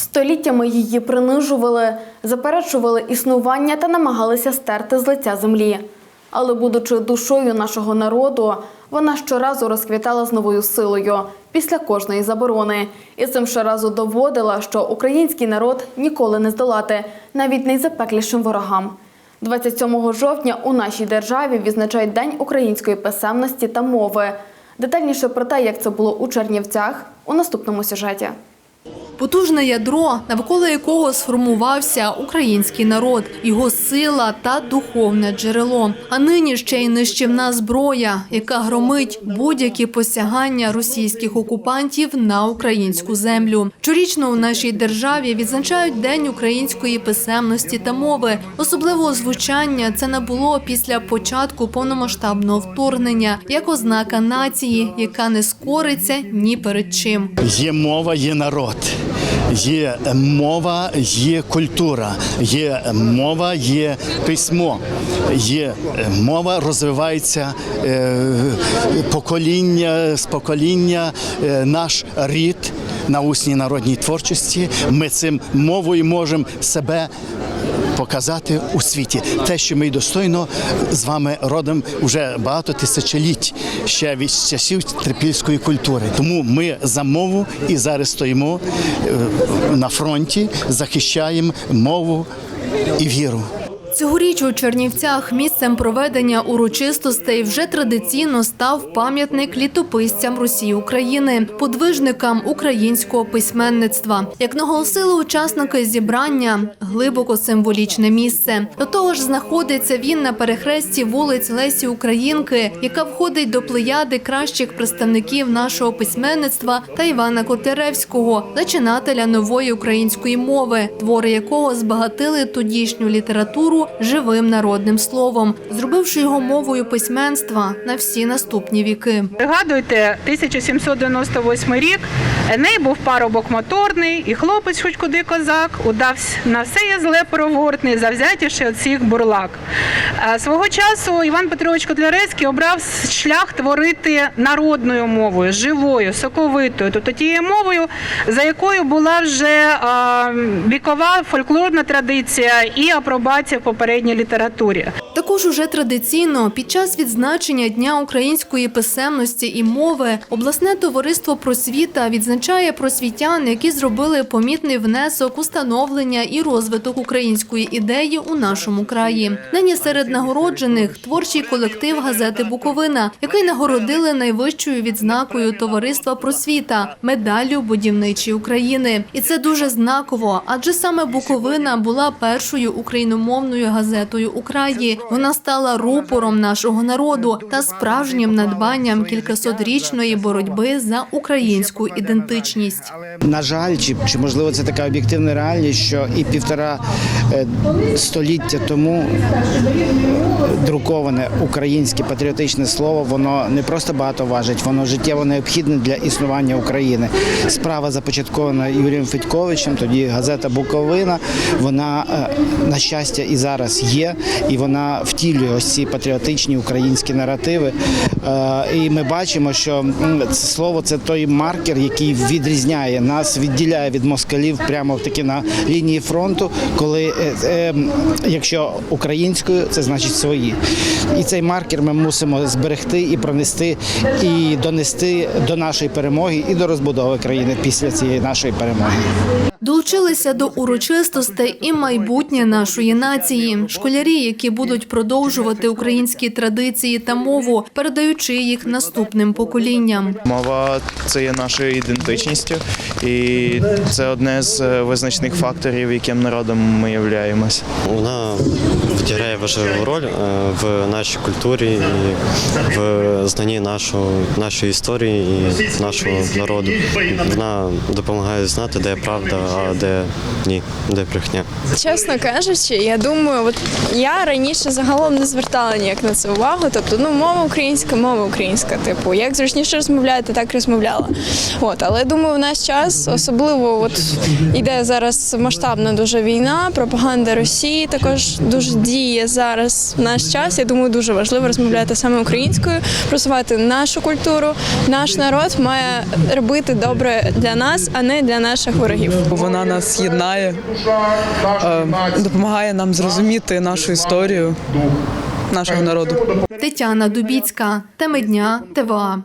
Століттями її принижували, заперечували існування та намагалися стерти з лиця землі. Але, будучи душою нашого народу, вона щоразу розквітала з новою силою після кожної заборони. І цим щоразу доводила, що український народ ніколи не здолати, навіть найзапеклішим ворогам. 27 жовтня у нашій державі відзначають День української писемності та мови. Детальніше про те, як це було у Чернівцях, у наступному сюжеті. Потужне ядро, навколо якого сформувався український народ, його сила та духовне джерело. А нині ще й нищівна зброя, яка громить будь-які посягання російських окупантів на українську землю. Щорічно у нашій державі відзначають День української писемності та мови. Особливого звучання це набуло після початку повномасштабного вторгнення як ознака нації, яка не скориться ні перед чим. Є мова, є народ. Є мова, є культура, є мова, є письмо, є мова, розвивається е, покоління з покоління, е, наш рід на усній народній творчості. Ми цим мовою можемо себе показати у світі те, що ми достойно з вами родом вже багато тисячоліть ще від часів трипільської культури. Тому ми за мову і зараз стоїмо е, на фронті, захищаємо мову і віру. Цьогоріч у Чернівцях місцем проведення урочистостей вже традиційно став пам'ятник літописцям Росії України, подвижникам українського письменництва. Як наголосили учасники зібрання, глибоко символічне місце. До того ж, знаходиться він на перехресті вулиць Лесі Українки, яка входить до плеяди кращих представників нашого письменництва та Івана Котляревського, зачинателя нової української мови, твори якого збагатили тодішню літературу живим народним словом, зробивши його мовою письменства на всі наступні віки. Пригадуйте, 1798 рік Еней був парубок моторний, і хлопець, хоч куди козак, удався на все є зле провортний, завзятіший от всіх бурлак. Е, Свого часу Іван Петрович Котляревський обрав шлях творити народною мовою, живою, соковитою, тобто тією мовою, за якою була вже вікова фольклорна традиція і апробація попередній літературі. Також уже традиційно під час відзначення Дня української писемності і мови обласне товариство просвіта відзначає просвітян, які зробили помітний внесок у становлення і розвиток української ідеї у нашому краї. Нині серед нагороджених творчий колектив газети Буковина, який нагородили найвищою відзнакою товариства просвіта медаллю будівничі України. І це дуже знаково, адже саме Буковина була першою україномовною газетою у краї. Вона стала рупором нашого народу та справжнім надбанням кількасотрічної боротьби за українську ідентичність. На жаль, чи, чи можливо це така об'єктивна реальність, що і півтора е, століття тому друковане українське патріотичне слово, воно не просто багато важить, воно життєво необхідне для існування України. Справа започаткована Юрієм Федьковичем, тоді газета Буковина. Вона е, на щастя і зараз є, і вона втілює ось ці патріотичні українські наративи. Е, І ми бачимо, що це слово це той маркер, який відрізняє нас, відділяє від москалів прямо таки на лінії фронту, коли е, е, якщо українською, це значить свої. І цей маркер ми мусимо зберегти і пронести, і донести до нашої перемоги і до розбудови країни після цієї нашої перемоги. Долучилися до урочистостей і майбутнє нашої нації. Школярі, які будуть продовжувати українські традиції та мову, передаючи їх наступним поколінням. Мова це є нашою ідентичністю, і це одне з е, визначних факторів, яким народом ми являємось. Вона відіграє важливу роль е, в нашій культурі і в знанні нашого, нашої історії і нашого народу. Вона допомагає знати, де правда, а де ні, де брехня. Чесно кажучи, я думаю, от я раніше загалом не звертала ніяк на це увагу. Тобто, ну мова українська, мова українська. Типу, як зручніше розмовляти, так розмовляла. От, але думаю, в наш час особливо от іде зараз масштабна дуже війна, пропаганда Росії також дуже події зараз в наш час. Я думаю, дуже важливо розмовляти саме українською, просувати нашу культуру. Наш народ має робити добре для нас, а не для наших ворогів. Вона нас єднає, е, допомагає нам зрозуміти нашу історію нашого народу. Тетяна Дубіцька, теми дня ТВА.